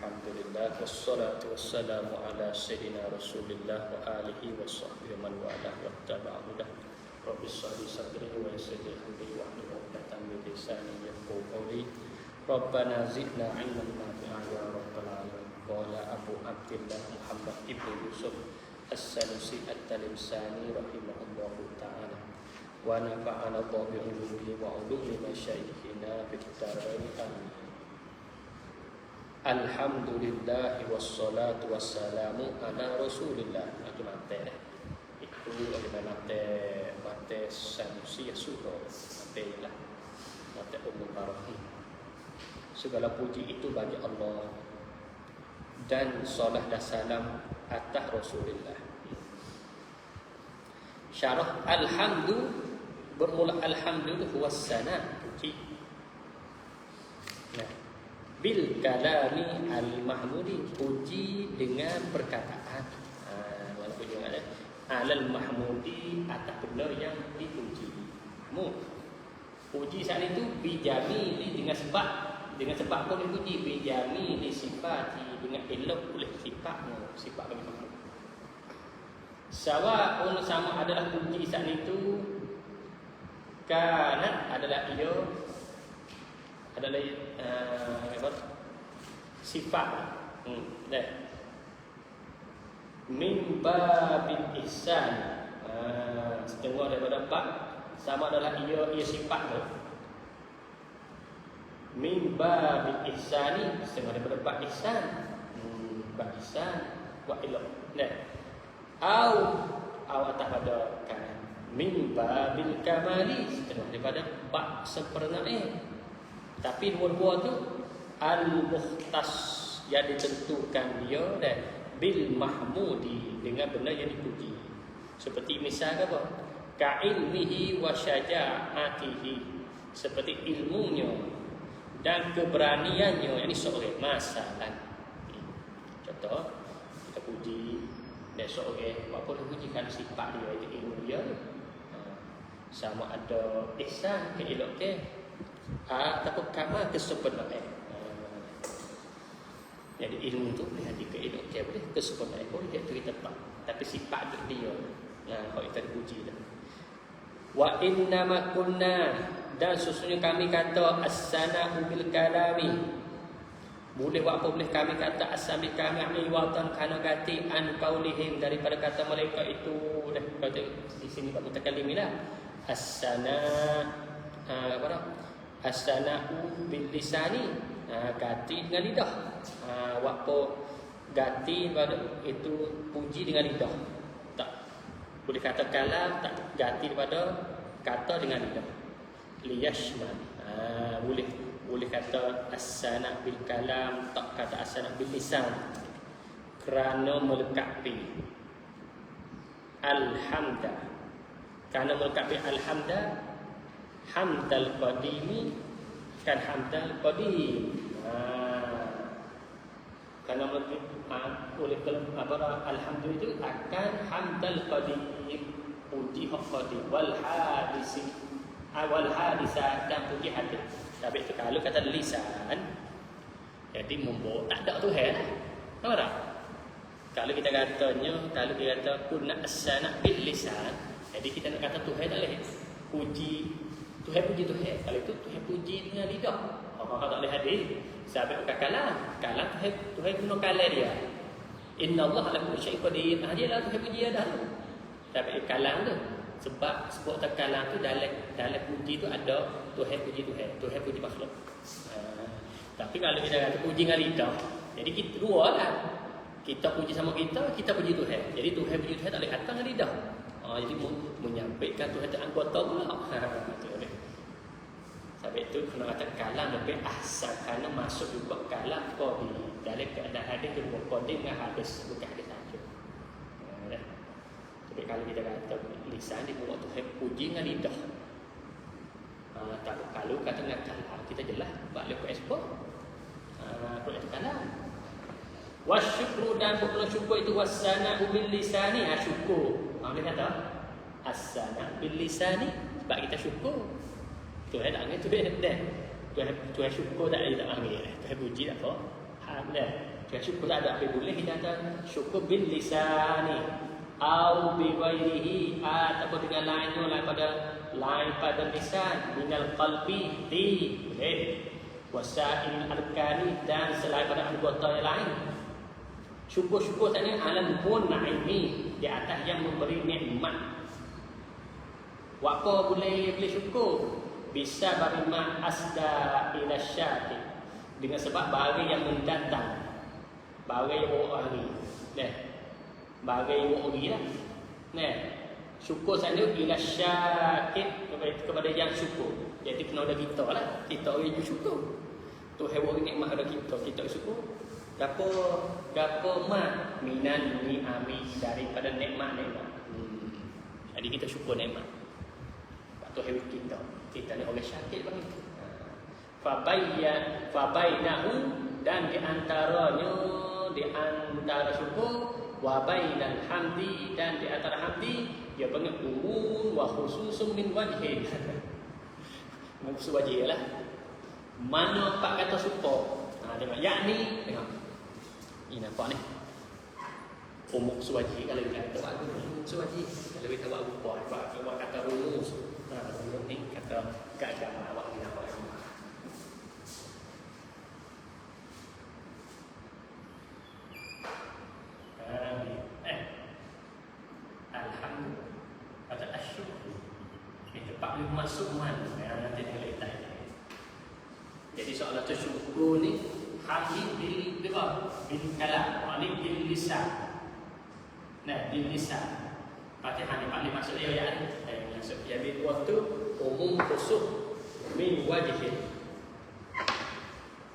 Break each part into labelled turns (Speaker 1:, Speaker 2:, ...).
Speaker 1: الحمد لله والصلاة والسلام على سيدنا رسول الله وآله وصحبه ومن والاه واتبع هداه رب اشرح لي صدري ويسر لي أمري واحلل عقدة من لساني قولي ربنا زدنا علما نافعا يا رب العالمين قال أبو عبد الله محمد بن يوسف السلسي التلمساني رحمه الله تعالى ونفعنا الله بعلومه وعلوم مشايخنا بالدارين آمين Alhamdulillah wassalatu wassalamu ala Rasulillah. Itu mate dah. Itu ada mate mate sanusi ya sudah. Mate lah. Mate umum barakah. Segala puji itu bagi Allah dan salat dan salam atas Rasulullah. Syarah alhamdu bermula alhamdu sana puji. Bil kalami al mahmudi puji dengan perkataan. Ha, walaupun juga ada alal mahmudi atas benda yang dipuji. Mu puji saat itu bijami ini dengan sebab dengan sebab pun dipuji bijami ini sifat dengan elok oleh sifatmu sifat bagi mahmud sawa pun sama adalah puji saat itu karena adalah ia adalah uh, apa? Sifat. Hmm dah. Min babil ihsan. Uh, setengah daripada bab sama adalah ia ia sifat tu. Min babil ihsani setengah daripada bab ihsan. Hmm bab ihsan wa ilm dah. Au au atas pada kan min babil kamali setengah daripada bab sempurna tapi nombor dua tu al-mukhtas yang ditentukan dia dan bil mahmudi dengan benda yang dipuji. Seperti misal apa? Ka ilmihi wa syaja'atihi. Seperti ilmunya dan keberaniannya yang seorang masalah. Contoh kita puji dan seorang apa pun pujikan sifat dia itu ilmu dia. Ha. Sama ada ihsan ke Ah, tapi kama kesempurnaan. Jadi ilmu tu boleh hati ke ilmu dia boleh kesempurnaan boleh dia tu kita tak. Tapi sifat dia. Nah, kalau kita puji dah. Wa inna ma kunna dan sesungguhnya kami kata as-sana bil kalami. Boleh buat apa boleh kami kata asami kami amil watan kana gati an qaulihim daripada kata mereka itu dah kata di sini Pak Mutakallim lah. As-sana uh, apa dah? As-sana'u bil lisani. Ha, Gati dengan lidah. Ha, Waktu gati itu puji dengan lidah. Tak. Boleh kata kalam tak. Gati daripada kata dengan lidah. Liyashman ha, Boleh. Boleh kata as-sana' bil kalam Tak kata as-sana' bil lisan. Kerana melekapi Alhamdulillah. Kerana melekapi Alhamdulillah hamdal qadimi. Kan hamdal qadim ha. Kerana ha, oleh apa alhamdulillah itu akan hamdal qadim puji qadim wal hadisi. Awal hadisa. Dan puji hadis tapi itu kalau kata lisan jadi membawa tak ada tu lah. Tahu tak? Kalau kita katanya kalau kita kata kunna asana bil lisan jadi kita nak kata Tuhan tak boleh. Puji Tuhan puji Tuhan. Kalau itu Tuhan puji dengan lidah. Orang tak boleh hadir. Sampai ke kalam. Kalam Tuhan, Tuhan guna kalam dia. Inna Allah ala kulli syai'in qadir. Ah dia lah Tuhan puji dia dah. Tapi kalam tu sebab sebab tak kalam tu dalam dalam puji tu ada Tuhan puji Tuhan. Tuhan puji makhluk. Ha. Tapi kalau kita kata puji dengan lidah, jadi kita dua lah. Kita puji sama kita, kita puji Tuhan. Jadi Tuhan puji Tuhan tak boleh kata dengan lidah. Ha, jadi menyampaikan Tuhan tu anggota pula. Ha, Sebab itu kena kata kalam lebih ahsan kerana masuk juga kalam kodi dalam keadaan hadis itu kodi dengan hadis bukan hadis saja. Ya. Tapi kalau kita kata lisan di mulut Tuhan puji dengan lidah. Ha, tak kalau kata dengan kalam kita jelas balik ke. Ha, kalau itu kalam. Wasyukru dan bukan syukur itu wasana bil lisani ha, syukur. Ha, dia kata asana bil lisani sebab kita syukur. Tuhan tak panggil Tuhan dah. Tuhan Tuhan syukur tak ada tak panggil. Tuhan puji tak apa. ada kita syukur tak ada apa boleh kita kata syukur bil lisani au bi ghairihi ataupun dengan lainnya lain pada lain pada lisan minal qalbi di boleh wasail arkani dan selain pada anggota yang lain syukur-syukur tadi alam pun naimi di atas yang memberi nikmat Wapa boleh boleh syukur bisa bagi ma asda ila syati dengan sebab bagi yang mendatang. Bagi yang orang hari nah bagi yang orang lah. Nah syukur saja ila syakit kepada, kepada yang syukur. Jadi kena ada kita lah. Kita orang yang syukur tu hewan nikmat ada kita. Kita syukur. Gapo gapo ma minan ni ami daripada nikmat-nikmat? Hmm. jadi kita syukur nikmat. Atau hewan kita kita ni oleh syakir bagi ha. fabayyan fabainahu dan di antaranya di antara syukur wa bainal hamdi dan di antara hamdi dia panggil umum wa khususun min wajhi maksud wajhi lah mana pak kata syukur. Ha tengok yakni tengok. Ini nampak ni. Umum suwaji kalau kita aku umum suwaji kalau kita buat buat kata rumus sebelum ni kata keagamaan awak ni apa lagi eh Alhamdulillah Kata asyukur Ni masuk mana Yang nanti dia letak Jadi soalan tu syukur ni Hamid bil bil bil kalam, ini bil lisan. Nah, bil lisan. Fatihah ni paling maksud dia ya. Eh, maksud dia bil waktu umum khusus min wajhi.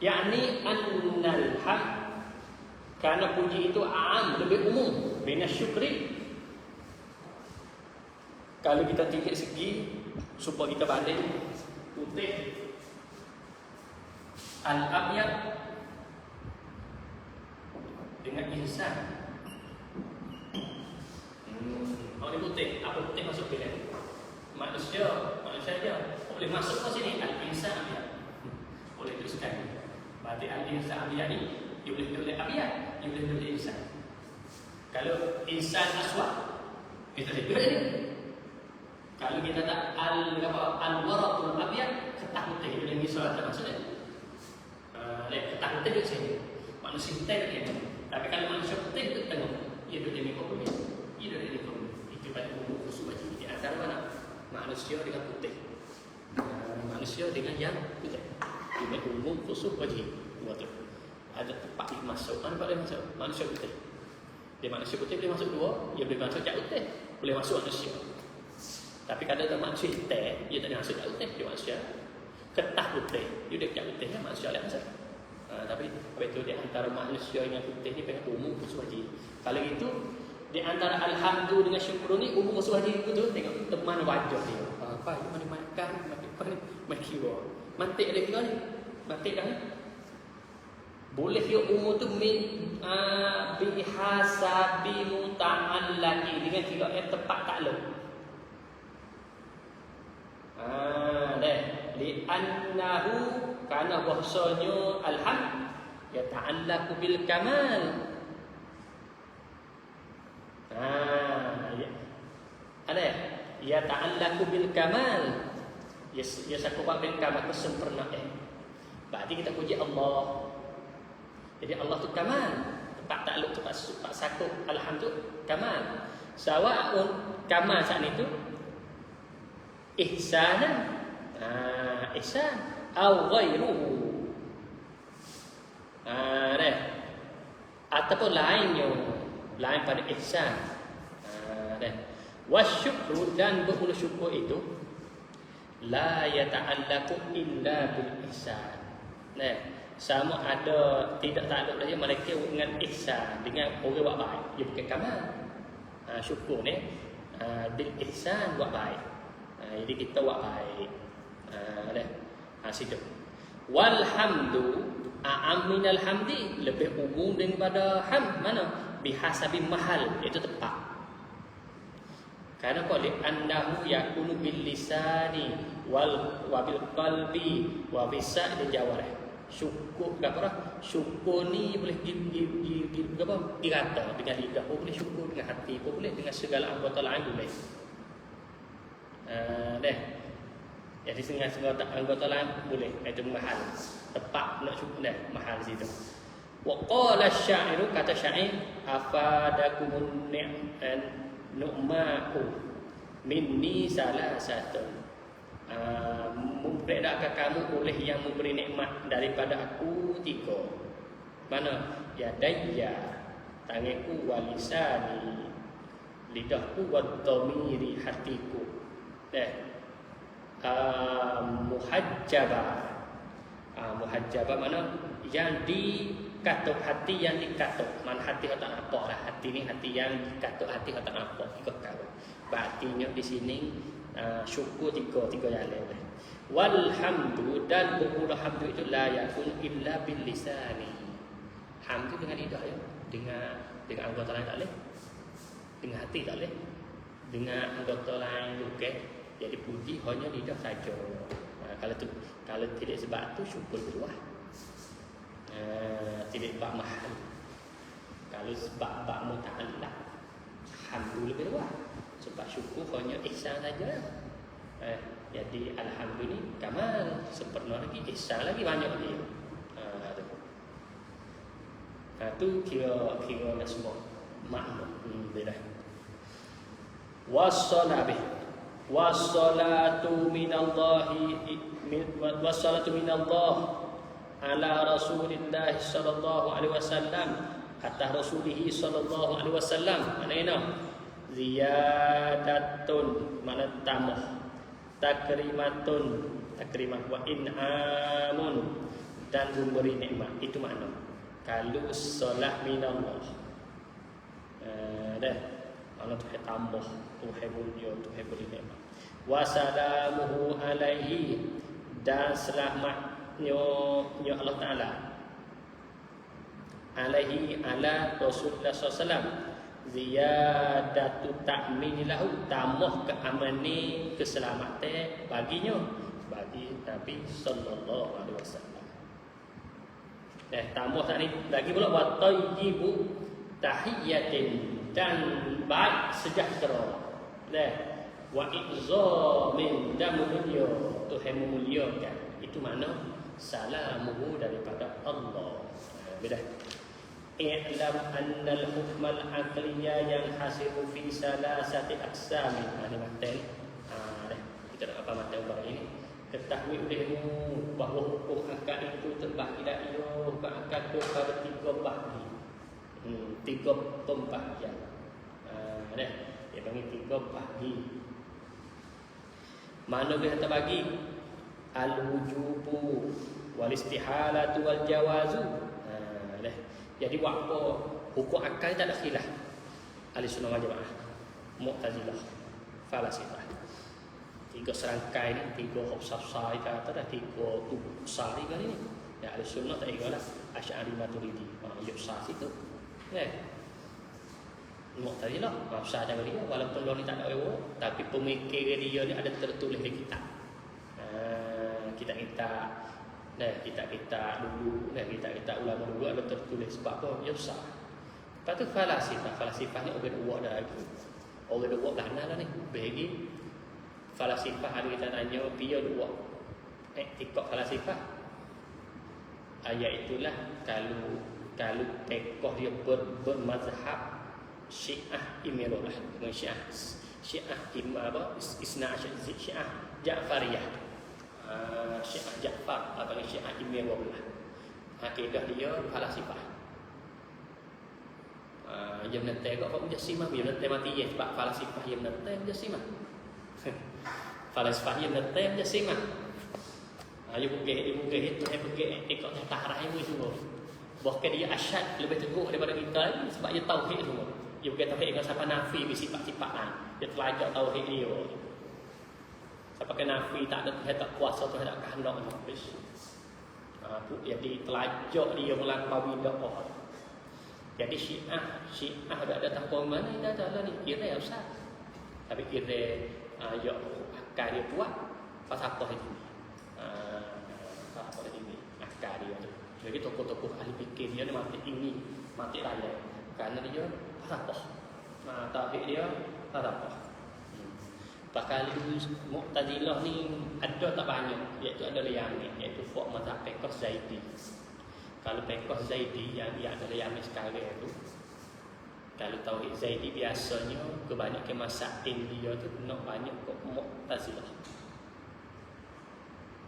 Speaker 1: Yani annal haq karena puji itu am lebih umum bina syukri kalau kita tinggi segi supaya kita balik putih al-abyad dengan insan. Hmm. Kalau putih, apa putih masuk dalam? Manusia, manusia dia boleh masuk ke sini al-insan dia. Boleh sekali. Berarti al-insan dia ni dia boleh tulis abiyah, dia boleh tulis insan. Kalau insan aswad, kita ini. Kalau kita tak al apa al-waratul abiyah, ketah putih itu yang misalnya maksudnya. Uh, putih di sini. Manusia putih dia. Tapi kalau manusia putih itu tengok, ia di muka bumi. Ia duduk di muka Itu pada umum khusus wajib. Di antara mana? Manusia dengan putih. Manusia dengan yang putih. Ini umum khusus wajib. Dua tu. Ada tempat yang masuk. Mana boleh masuk? Manusia putih. Dia manusia putih boleh masuk dua. Ia boleh masuk jak putih. Boleh masuk manusia. Tapi kalau ada manusia hitam, ia tak boleh masuk jak putih. Dia manusia ketah putih. Dia duduk jak putih. Manusia lain masuk. Ha, tapi apa itu di antara manusia yang putih ni pengen umum musuh haji. Kalau itu di antara alhamdulillah dengan syukur ni umum musuh haji itu tu tengok teman wajah dia. Ha, apa yang mana makan apa ni mai kira. Mantik dia kira ni. Mantik dah ni. Boleh dia umur tu min uh, bi hasabi muta'allaqi dengan kira yang tepat tak lu. Ah, deh. Li annahu karena bahasanya alham ya ta'allaqu bil kamal. Ha ya. Ada. Ya ta'allaqu bil kamal. Ya ya sakubat bil kamal kesempurnaan berarti kita puji Allah. Jadi Allah tu kamal. Tak takluk tu tak sakut alhamdulillah kamal. Sawa'un kamal saat itu ihsanan ah ihsan. Au ghairuhu ah deh ataupun lainnya lain pada ihsan. Ah deh wasyukru dan berhulu syukur itu la yata'allaqu illa bil ihsan. Nah sama ada tidak takluk saja mereka dengan ihsan. Dengan orang buat baik dia bukan kamal. Ha, syukur ni ha, bil ihsan buat baik ha, jadi kita buat baik. Deh ha, situ. Walhamdu a'am minal hamdi lebih umum daripada ham. Mana? Bihasabi mahal itu tepat kerana apa li annahu yakunu bil lisani wal wa bil qalbi wa bisa di jawarih syukur apa dah syukur ni boleh di di di, di, dengan lidah pun boleh syukur dengan hati pun boleh dengan segala anggota lain boleh uh, deh jadi dengan segala anggota lain boleh itu mahal tepat nak syukur deh mahal situ wa qala syairu kata syair afadakumun ni'an nu'ma'u minni salah satu Ah, memperedakan kamu oleh yang memberi nikmat daripada aku tiga. Mana? Ya daya, tanganku walisani, lidahku wadhamiri hatiku. Eh, uh, muhajjaba. Uh, muhajjaba mana? Yang dikatuk hati yang dikatuk. Mana hati tak nampak lah. Hati ni hati yang dikatuk hati tak nampak. Ikut kau. Berarti di sini uh, syukur tiga tiga jalan boleh. Walhamdu dan bermula hamdu itu la yakun illa bil lisani. Hamdu dengan lidah ya. Dengan dengan anggota lain tak boleh. Dengan hati tak boleh. Dengan anggota lain juga. Jadi puji hanya lidah saja. Uh, kalau tu kalau tidak sebab tu syukur keluar. Uh, tidak sebab mahal. Kalau sebab bak muta'allah. Hamdu lebih luar sebab syukur hanya ihsan saja eh, jadi alhamdulillah kamal sempurna lagi ihsan lagi banyak lagi ha, ha, tu kira kira semua makna hmm, beda wassalabih wassalatu minallahi wassalatu minallah ala rasulillah sallallahu alaihi wasallam atas rasulihi sallallahu alaihi wasallam. Mana ini ziyadatun mana tambah takrimatun takrimah. Wa in'amun dan memberi nikmat. Itu makna. Kalau solat minallah. Uh, dah Allah tu tambah tu hebunya tu heburi nikmat. Wa salamuhu alaihi dan selamatnya ya Allah taala. Alaihi ala rasulullah wasallam. Ziyadatu ta'min lahu tambah keamanan keselamatan baginya. Bagi Nabi sallallahu alaihi wasallam. Eh tambah tadi lagi pula wa tayyibu tahiyatin dan baik sejahtera. Nah, wa dan mulia Tuhan memuliakan. Itu mana salamuhu daripada Allah. Beda. I'lam anna al-hukm al-aqliya yang hasilu fi salasati aqsam. Ha ni matan. Ha kita nak apa matan bar ini. Ketahui olehmu bahawa hukum akal itu terbagi iyo ke akal itu pada tiga bahagi. Hmm, tiga pembahagian. Ha dah. Dia panggil tiga bahagi. Mana dia terbagi? Al-wujubu wal istihalatu wal jawazu. Jadi waktu hukum akal tak ada khilaf. Ahli sunnah wal jamaah. Mu'tazilah. Falasifah. Tiga serangkai ni, tiga hubsafsai kata dah, tiga tubuh sari kali ni. Ya, ahli sunnah tak ingat lah. Asy'ari maturidi. Ha, yubsah situ. Ya. Mu'tazilah. Mafsah jangan dia. Walaupun luar ni tak ada ewa. Tapi pemikir dia ni ada tertulis di kitab. Uh, kita-kita Nah, kita kita dulu, nah kita kita ulama dulu ada tertulis sebab apa? Ya usah. Lepas tu falasifah, falasifah ni orang dua dah lagi. Orang dah lah ni. Bagi falasifah ada kita tanya, dia dua. Eh, tikok falasifah. Ayat itulah kalau kalau tekoh dia ber, bermazhab Syiah Imirullah dengan Syiah. Syiah Imam apa? Isna Syiah. Ja'fariyah. Uh, Syekh Ja'far. Atau Syekh Imam Wablah Akidah dia falasifah uh, Yang nanti kau apa mujassimah Yang nanti mati ya sebab falasifah Yang nanti mujassimah Falasifah yang nanti mujassimah uh, Dia bukit Dia bukit itu Dia bukit Ikut yang tahrah itu semua. Bahkan dia asyad Lebih teguh daripada kita Sebab dia tauhid semua Dia bukan tauhid Dengan siapa nafi Sifat-sifat Dia telajak tauhid dia Siapa kena nafi tak ada Tuhan tak kuasa Tuhan tak kehendak habis. Ha, jadi telajak dia melampaui doa. Jadi syiah, syiah tak ada tak mana dah dah ni. Kira ya usah. Tapi kira uh, ya akal dia kuat. Pasal apa ini? Uh, apa ini? akar dia tu. Jadi tokoh-tokoh ahli fikir dia ni mati ini, mati raya. Kerana dia apa? Nah, tauhid dia apa? Bakal Mu'tazilah ni ada tak banyak iaitu ada yang ni iaitu fok mazhab Pekoh Zaidi. Kalau Pekoh Zaidi yang ia adalah yang sekarang itu kalau tauhid Zaidi biasanya kebanyakan masa India tu nak banyak kok Mu'tazilah.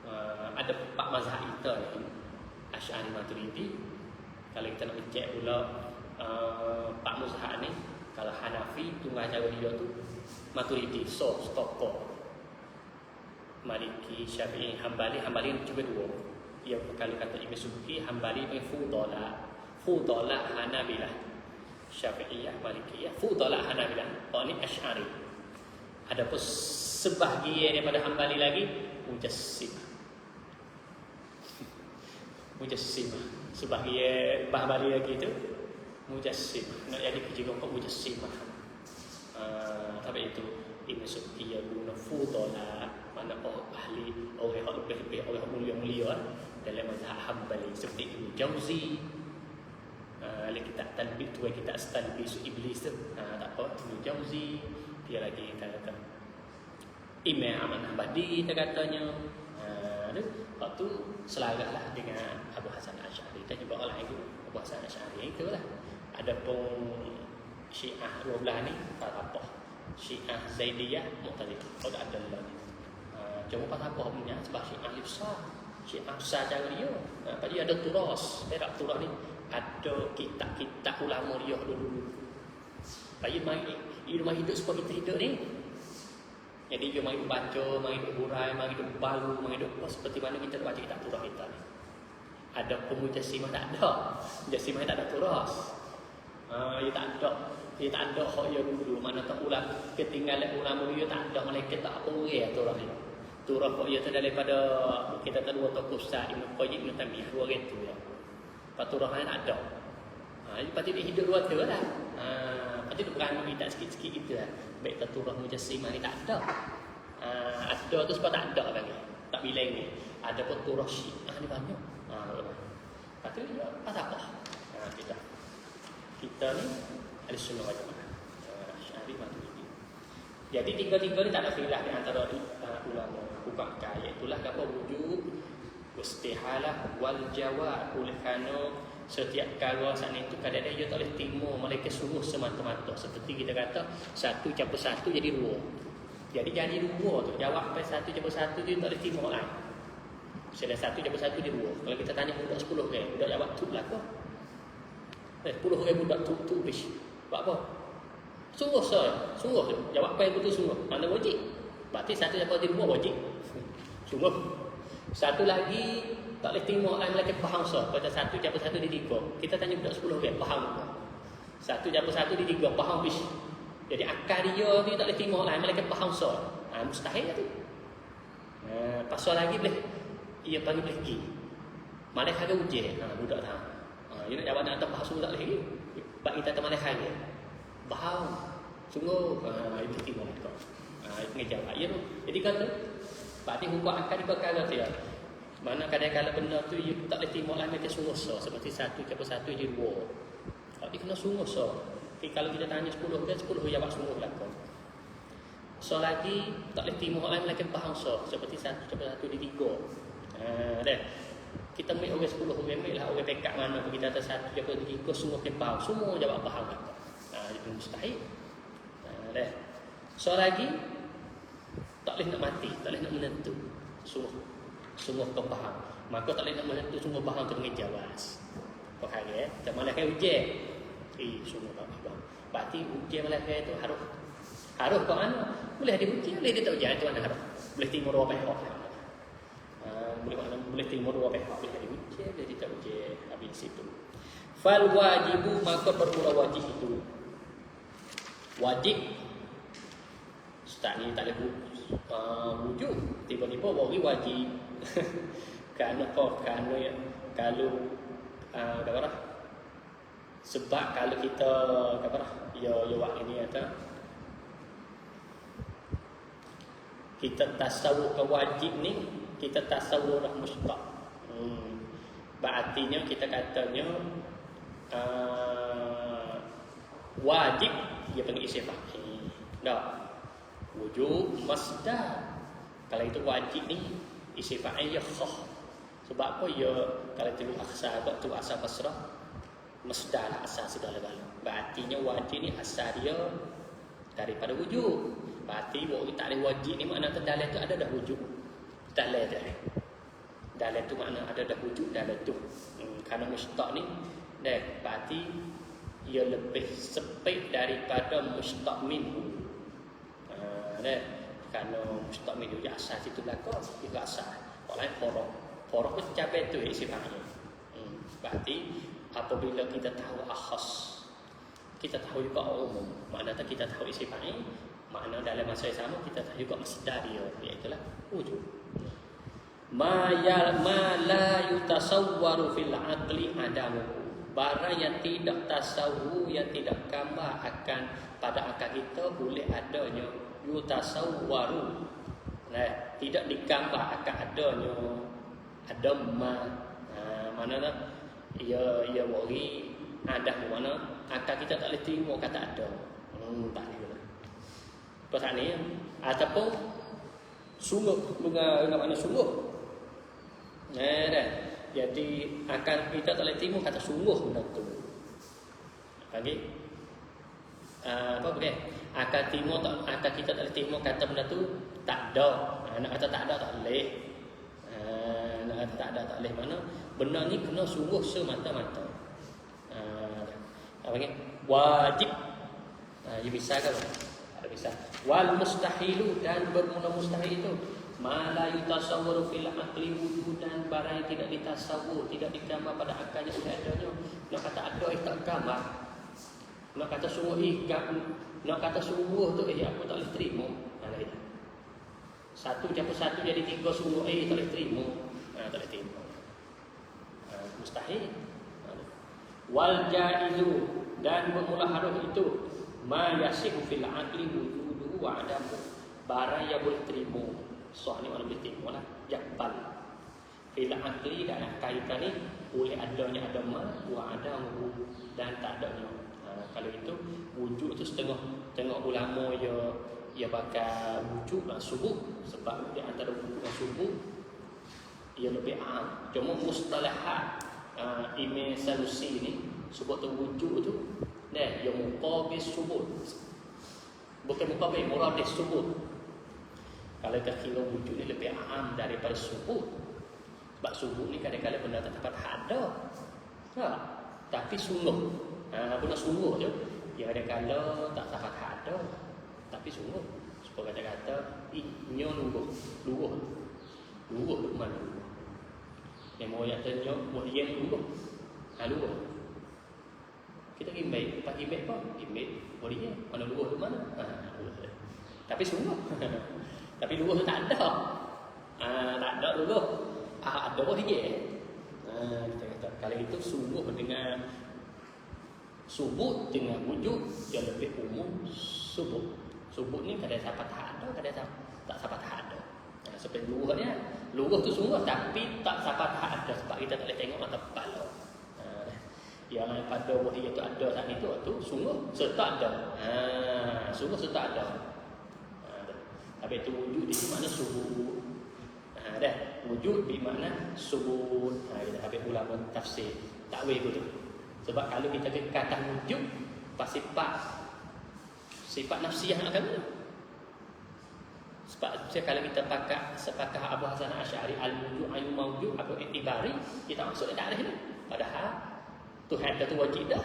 Speaker 1: Uh, ada empat mazhab itu lagi. Asy'ari Maturidi. Kalau kita nak cek pula uh, empat mazhab ni, kalau Hanafi tunggal cara dia tu Maturidi, so, stoko Maliki, Syafi'i, Hambali Hambali ni cuma dua. Ia kalau kata Ibn Suki, Hambali ni Fudola. Fudola Hanabilah. Syafi'iyah, Malikiyah Fudola Hanabilah. Oh ni Ash'ari. Ada pun sebahagian daripada Hambali lagi Mujassim Mujassim Sebahagian Hambali lagi tu Mujassim Nak jadi kerja kau Mujassim Ah, tapi itu Suki yang guna fudola mana oh, ahli orang yang lebih lebih orang yang mulia mulia dalam mazhab Hambali seperti Ibn Jauzi. Uh, kita tanbih tu kita tanbih su iblis tu. Uh, tak apa Ibn Jauzi. Dia lagi kata Imam Ahmad Hambali kita katanya. Uh, waktu selagaklah dengan Abu Hasan Ash'ari dan juga orang itu Abu Hasan Ash'ari itulah ada pun Syiah 12 ni tak apa. Syiah Zaidiyah Mu'tazili. Kalau tak ada lagi. Cuma pas apa punya sebab Syiah besar. Syiah besar cara dia. Uh, dia ada turas. Dia turas ni. Ada kitab-kitab ulama dia dulu. Mai dia mai hidup seperti kita hidup ni. Jadi dia mai baca, hidup hurai, mai hidup baru, mai hidup apa seperti mana kita baca kitab turas kita ni. Ada pemujasimah tak ada. Mujasimah tak ada turas. Uh, dia tak ada. Dia tak ada hak yang dulu. Mana tak ulang ketinggalan ulama dia tak ada malaikat tak apa orang tu orang tu orang hak dia daripada kita tahu dua tokoh sah Ibn Qayyim Ibn Tamiyah dua orang tu ya. Patu orang lain ada. Ha lepas tu dia hidup dua tu lah. Ha lepas tu dia beranak kita sikit-sikit gitu lah. Baik tak turah mujassimah ni tak ada. Ha, ada tu sebab tak ada lagi. Tak bilang ni ada pun turah syiah ni banyak. Ha lepas tu dia pasal apa? Ha, tidak kita ni Ahli Sunnah wal Jamaah. Uh, Syari Maturidi. Jadi tiga-tiga ni tak ada khilaf di antara uh, ulama. Hukum kaya itulah apa wujud istihalah wal jawab oleh kerana setiap kala saat itu kadang-kadang dia tak boleh timur mereka sungguh semata-mata. Seperti kita kata satu campur satu jadi dua. Jadi jadi dua tu jawab apa satu campur satu tu tak boleh timur lain Sudah satu campur satu jadi dua. Kalau kita tanya budak sepuluh kan budak jawab tu lah eh, sepuluh kan budak tu tu bish Buat apa? Sungguh saya. Sungguh. Jawab apa yang betul sungguh. Mana wajib? Berarti satu yang di dua wajib. Sungguh. Satu lagi tak boleh tengok lain lagi faham so. Pada satu jawab satu di tiga. Kita tanya budak sepuluh kan faham. Satu jawab satu di tiga faham bis. Jadi akar dia ni tak boleh tengok lain lagi faham so. Ha, mustahil lah tu. Ha, pasal lagi boleh ia panggil boleh pergi. Malah ada ujian. Ha, budak tak. Dia nak jawab nak tak faham semua tak boleh. Pak kita lehan dia. Bahau. Sungguh uh, itu tiba itu. Ah itu ngejawab ya tu. Jadi kata Pak ti hukum akan perkara dia. Mana kadang-kadang benda tu you tak boleh timur lah macam sungguh so. Seperti satu ke satu je dua. Ti kena sungguh so. Tapi kalau kita tanya sepuluh kan sepuluh jawab lah kau. So lagi tak boleh timur lah macam pahang so. Seperti satu ke satu di tiga. Ah dah kita ambil orang sepuluh orang ambil lah. Orang pekat mana kita atas satu jaga tiga semua kepau. Semua jawab kan ha, itu mustahil. Ha, dah. So lagi tak boleh nak mati tak boleh nak menentu. Semua semua kau faham. Maka tak boleh nak menentu semua faham tu dengan jawas. Pakai ya, tak malah kayak ujian. Eh, semua tak faham. Berarti ujian malah kayak itu harus harus kau mana? Boleh ada ujian, boleh dia tak ujian. Itu mana harus. Boleh timur dua pihak boleh makna boleh timur dua pihak boleh jadi ujian jadi tak habis situ. Fal wajibu maka bermula wajib itu. Wajib. Start ni tak ada uh, wujud. Tiba-tiba bagi wajib. Kerana apa? Kerana ya, kalau uh, kata? Sebab kalau kita kata? Ya ya ini kata kita tasawuf ke wajib ni kita tasawur dah mustaq. Hmm. Berartinya kita katanya uh, wajib dia panggil isim fa'il. Dah. Wujud masdar. Kalau itu wajib ni isim fa'il ya khah. Sebab apa ya kalau tu asal waktu asal pasrah masdar lah asal segala-gala. Berartinya wajib ni asal dia daripada wujud. Berarti waktu tak ada wajib ni makna dalam tu ada dah wujud. Dalam dalam. Dalam tu makna ada dah wujud dalam tu. Hmm, kerana mustaq ni dan berarti ia lebih sepik daripada mustaq minhu. Ha, dan kerana mustaq minhu dia asal itu belakang, itu asal. Orang lain porok. Porok pun capai tu sifatnya. Hmm, berarti apabila kita tahu akhas, kita tahu juga umum. Makna kita tahu isi fa'il, makna dalam masa yang sama kita tahu juga masdar dia, iaitu wujud. Ma ya ma la yutasawwaru fil aqli adamu barang yang tidak tasawwu yang tidak gambar akan pada akal kita boleh adanya yutasawwaru. Nah tidak digambar akan adanya ada ma. Ha, mana tak ia ia wari ada mana akal kita tak boleh terima kata ada hmm, tak pasal ni ataupun sungguh dengan mana sungguh Eh, dah. Jadi akan kita tak boleh terima kata sungguh benda tu. Lagi. Uh, apa boleh? Akan terima tak akan kita tak boleh terima kata benda tu tak ada. Uh, nak kata tak ada tak boleh. Uh, nak kata tak ada tak boleh mana? Benda ni kena sungguh semata-mata. Apa ni? Wajib. Uh, dia bisa ke? Bisa. Wal mustahilu dan bermula mustahil itu Mala yutasawwaru fil aqli wujudan barang yang tidak ditasawwur, tidak digambar pada akalnya sudah adanya. Nak kata ada itu tak gambar. Nak kata sungguh ikam, nak kata sungguh tu eh aku tak boleh terima. Nah, itu. Satu campur satu jadi tiga sungguh eh tak boleh terima. Nah, tak boleh terima. Nah, mustahil. Wal jailu dan bermula harus itu ma yasihu fil aqli wujudu wa adamu. Barang yang boleh terima. Soal ni orang boleh tengok lah. Jakbal Bila akli dan kaitan ni Boleh adanya ada ma Wa ada Dan tak adanya. Ha, Kalau itu Wujud tu setengah Tengok ulama ya Ya bakal wujud dan subuh. Sebab di antara wujud dan subuh Ia lebih am. Cuma mustalahat uh, Ime Salusi ni Sebab tu wujud tu Nah, yang mukabis subuh Bukan mukabis, muradis subuh kalau kita kira wujud ni lebih am daripada subuh. Sebab subuh ni kadang-kadang benda tak dapat ada. Ha. Tapi sungguh. Ha, benda sungguh je. Ya kadang-kadang tak dapat ada. Tapi sungguh. Sebab kata-kata, inyo luruh. Luruh. Luruh mana. Yang mau yang tanya, mau yang luruh. Ha, luruh. Kita gimbek, tak gimbek apa? Gimbek, boleh Mana luruh tu mana? Ha, luruh. Tapi sungguh. Tapi luruh tu tak ada. Ah, tak ada luruh. Ah, ada pun dia. Ah, kita kata kalau itu sungguh dengan subut dengan wujud yang lebih umum subut. Subut ni kadang siapa tak ada, kadang tak tak siapa tak ada. Ah, luruh dia. Luruh tu sungguh tapi tak siapa tak ada sebab kita tak boleh tengok mata kepala. Yang pada wahyu itu ada saat itu tu sungguh serta ada. Ah, sungguh serta ada. Habis itu wujud di mana subuh. Ha, dah. Wujud di mana subuh. Ha, habis ulama tafsir. Takwil itu. Sebab kalau kita kata wujud, pasti sifat sifat nafsiyah akan ada. Sebab kalau kita pakai sepakat Abu Hasan Asy'ari al-wujud ayu mawjud atau itibari, kita masuk tak ada ini. Padahal Tuhan itu wajib dah.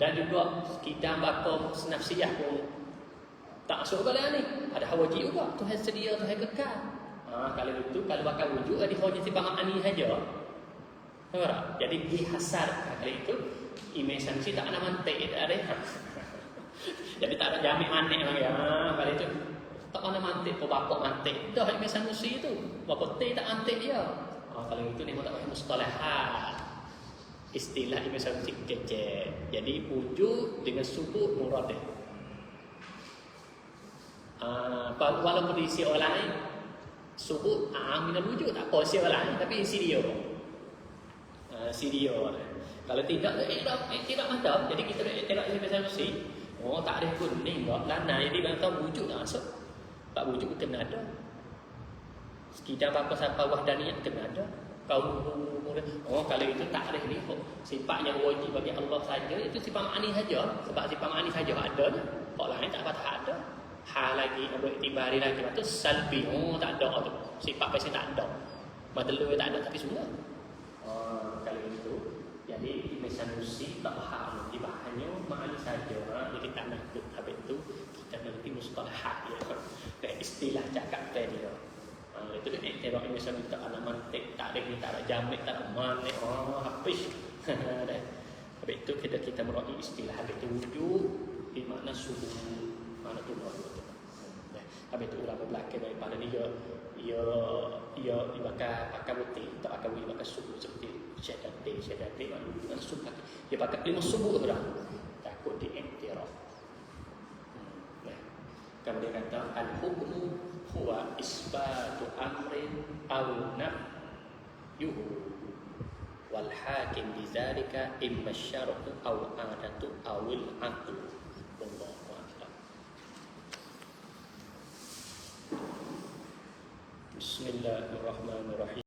Speaker 1: Dan juga kita bapa nafsiyah pun tak masuk ke ni. Ada wajib juga. Tuhan sedia, Tuhan kekal. Ha, kalau itu, kalau bakal wujud, ada hanya si paham ani saja. Nampak Jadi, di hasar. Ha, kalau itu, imej sanksi tak ada mantik. Tak ada. Jadi, tak ada jamin aneh lagi. Ha, kalau itu, tak ada mantik. Kau bapak mantik. Dah, imej sanksi itu. Bapak teh tak mantik dia. Ha, kalau itu, ni tak pakai mustalahat. Istilah imej sanksi kecil. Jadi, wujud dengan subuh muradih. Ah, walaupun diisi orang lain sebut aminal wujud. Tak apa isi orang lain tapi isi dia. Uh, si dia. Kalau tidak eh tidak eh, tidak mantap jadi kita eh, tidak biasa mesti oh tak ada kuning enggak lana. Jadi bang tahu wujud tak masuk. Tak wujud kena ada. Sekitar apa siapa wahdaniyah kena ada kau oh kalau itu tak ada ni sifat yang wajib bagi Allah saja itu sifat ma'ani saja. Sebab sifat ma'ani saja ada kok lain tak apa tak ada. Hal lagi ambil tibari lagi. Itu salbi. Oh tak ada tu. Sifat pasti tak ada. Madelu tak ada tapi semua. Oh, kalau itu jadi misal musik tak faham. Ibahannya ma'ani saja. Jadi tak nak habis itu kita mengerti mustalahat ya. Istilah cakap tadi itu kan iktiraf ini saya minta anak mantik, tak ada kita ada jamik, tak ada manik, oh habis. Habis itu kita kita meroki istilah habis itu wujud di mana suhu mana tu luar itu. Habis itu ulama belakang daripada ni ya ya ya ibakar pakai putih, tak pakai ibakar suhu seperti syadat day, syadat day mana suhu pakai. Ya pakai lima subuh dah. Takut di iktiraf. Hmm. Kemudian kata al-hukmu huwa isbatu amrin aw nafyuhu wal hakim bidzalika imma syar'u aw adatu aw al aql. Wallahu a'lam. Bismillahirrahmanirrahim